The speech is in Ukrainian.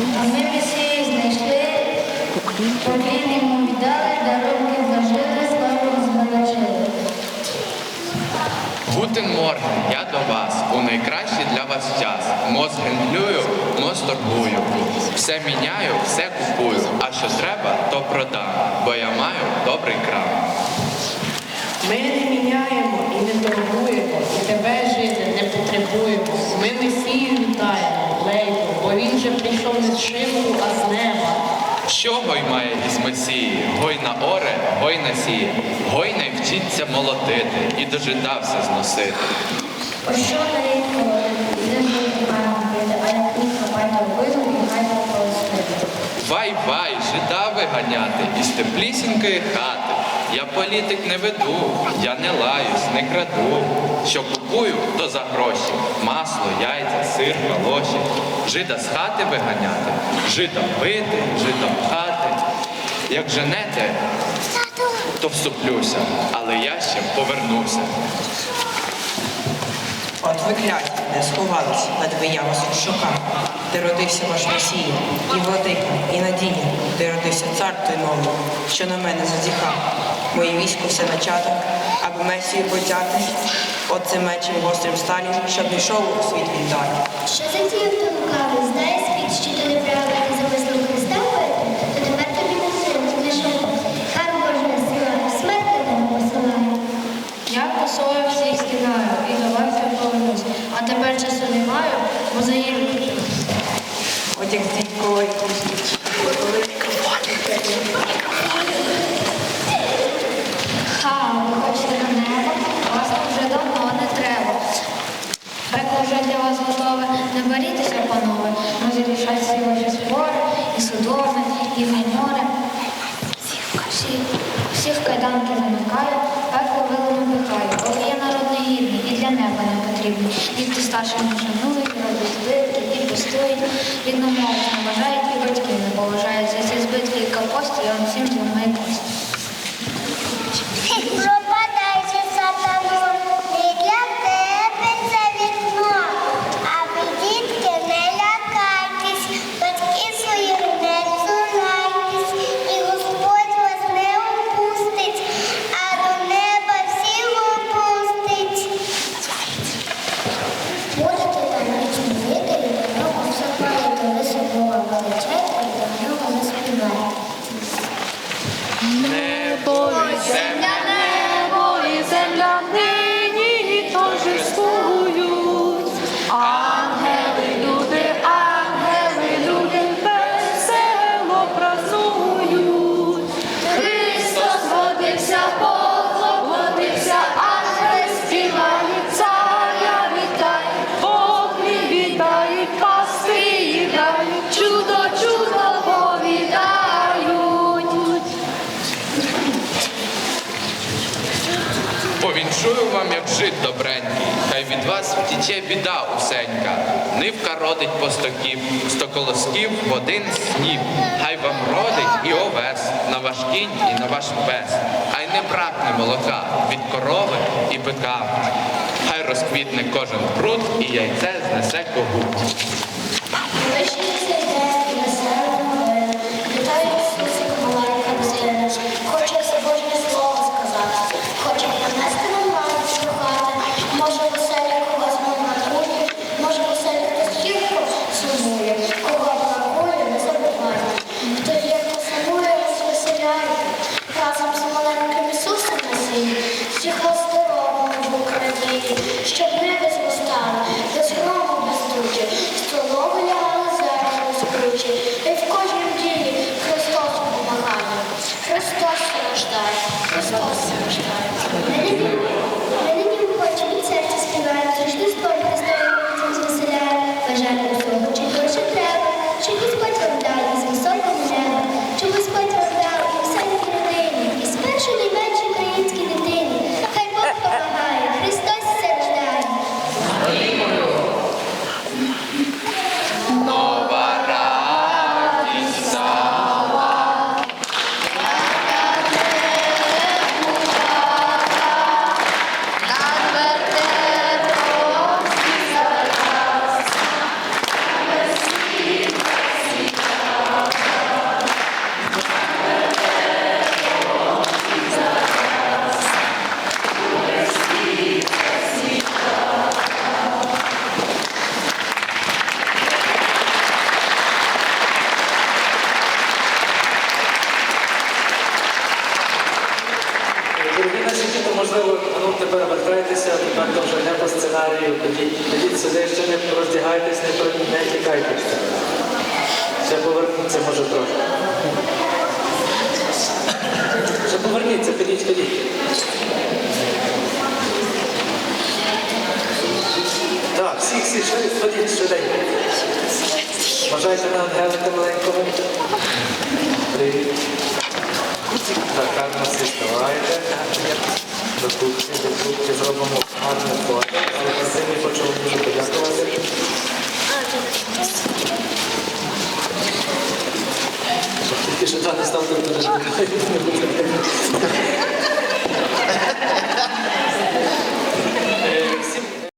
А ми всі знайшли, поклін йому віддали, дарунки вложили, славу збагачили. Гутен Морген, я до вас, у найкращий для вас час. Моз гендлюю, моз торгую. Все міняю, все купую, а що треба, то продам, бо я маю добрий крам. Ми не міняємо. Не з а з неба. Що гой має із Месії? Гой на оре, гой на сіє. Гой не вчиться молотити і дожидався зносити. Ось що на рік не маємо бити, а як ні хапайте вину, і хай пополосити. Вай, вай, жида виганяти із теплісінької хати. Я політик не веду, я не лаюсь, не краду. Що купую, то за гроші. Масло, яйця, сир, галоші. Жида з хати виганяти, жида пити, жида пхати. Як женете, то всуплюся, але я ще повернуся. От ви кляті, де сховались, ледве я вас шукав. Де родився ваш Месія, і владика, і надія, де родився цар той новий, що на мене зазіхав. Моє військо все начаток, аби Месію потяти. От цим мечем гострим сталі, щоб не йшов у світ віддалі. Що за ті, ти лукавий? Знає світ, що ти неправильно вас. Не борітеся, панове. Може рішать всі ваші спори, і судови, і гоньори. Всіх кайданки замикаю, пекло вилами пихаю. Бо є народ негідний і для неба не потрібний. Діти старшим не шанують, роблять збитки і пустують. Рідну мову зневажають і батьків не поважають. За ці збитки і капости, я вам всім зламаю кость. Хай від вас втіче біда усенька. Нивка родить по стоків, сто колосків в один сніп. Хай вам родить і овес на ваш кінь і на ваш пес. Хай не бракне молока від корови і бика. Хай розквітне кожен пруд і яйце знесе когут. Сценарію. Ходіть, ходіть сюди, ще не роздягайтесь, не, не тікайте. ще. Поверніться, може трохи. Ще поверніться, ходіть, ходіть. Так, всі, всі, швидко, ходіть швиденько. Бажайте на ангелика маленького. Привіт. Так, гарно всі вставайте. До кубки, до кубки зробимо гарне фото. Але перед цим я хочу вам дуже подякувати. Тільки що та не став тут не буде.